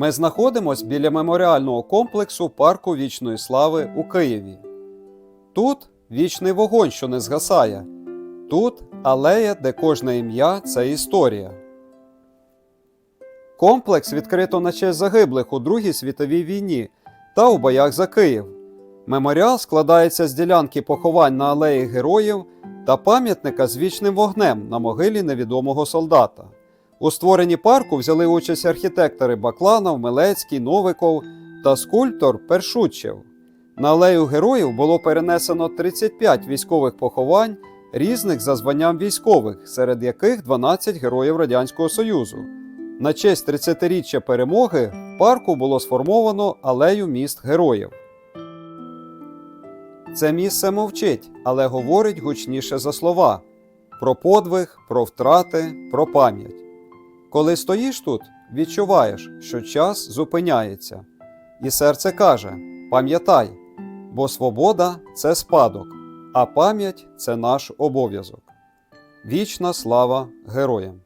Ми знаходимося біля меморіального комплексу парку вічної слави у Києві. Тут вічний вогонь, що не згасає. Тут алея, де кожне ім'я це історія. Комплекс відкрито на честь загиблих у Другій світовій війні та у боях за Київ. Меморіал складається з ділянки поховань на алеї героїв та пам'ятника з вічним вогнем на могилі невідомого солдата. У створенні парку взяли участь архітектори Бакланов, Милецький, Новиков та скульптор Першучев. На алею героїв було перенесено 35 військових поховань різних за званням військових, серед яких 12 героїв Радянського Союзу. На честь 30-річчя перемоги парку було сформовано алею міст героїв. Це місце мовчить, але говорить гучніше за слова про подвиг, про втрати, про пам'ять. Коли стоїш тут, відчуваєш, що час зупиняється, і серце каже: пам'ятай, бо свобода це спадок, а пам'ять це наш обов'язок. Вічна слава героям!